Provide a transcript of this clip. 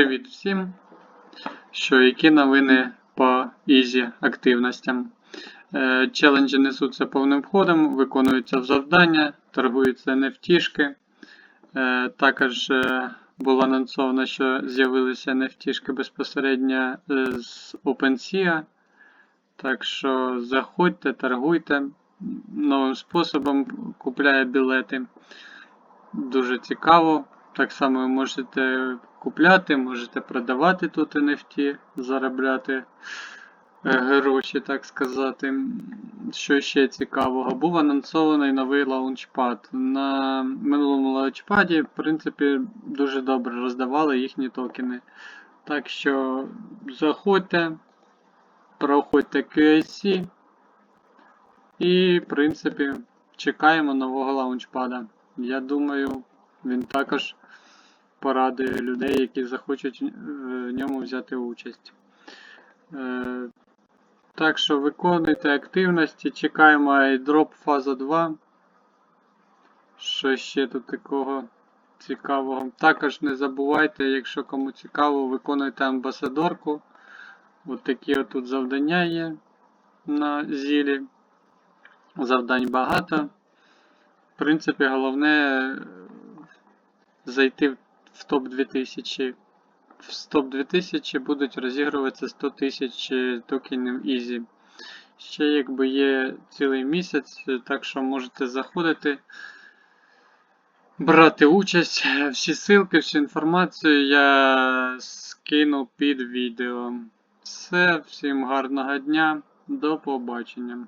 Привіт всім! Що, які новини по Ізі активностям? Е, челенджі несуться повним ходом, виконуються завдання, торгуються нефтішки. Е, також е, було анонсовано, що з'явилися нефтішки безпосередньо з OpenSea. Так що заходьте, торгуйте новим способом, купляє білети. Дуже цікаво. Так само ви можете купляти, можете продавати тут NFT, заробляти е, гроші, так сказати. Що ще цікавого? Був анонсований новий лаунчпад. На минулому лаунчпаді, в принципі, дуже добре роздавали їхні токени. Так що заходьте, проходьте QSC і, в принципі, чекаємо нового лаунчпада. Я думаю, він також порадує людей, які захочуть е, в ньому взяти участь. Е, Так що виконуйте активності, чекаємо airdrop фаза 2. Що ще тут такого цікавого? Також не забувайте, якщо кому цікаво, виконуйте амбасадорку. От такі тут завдання є на зілі. Завдань багато. В принципі, головне зайти в топ 2000. В топ 2000 будуть розігруватися 100 тисяч токенів Easy. Ще якби є цілий місяць, так що можете заходити, брати участь. Всі ссылки, всю інформацію я скину під відео. Все, всім гарного дня, до побачення.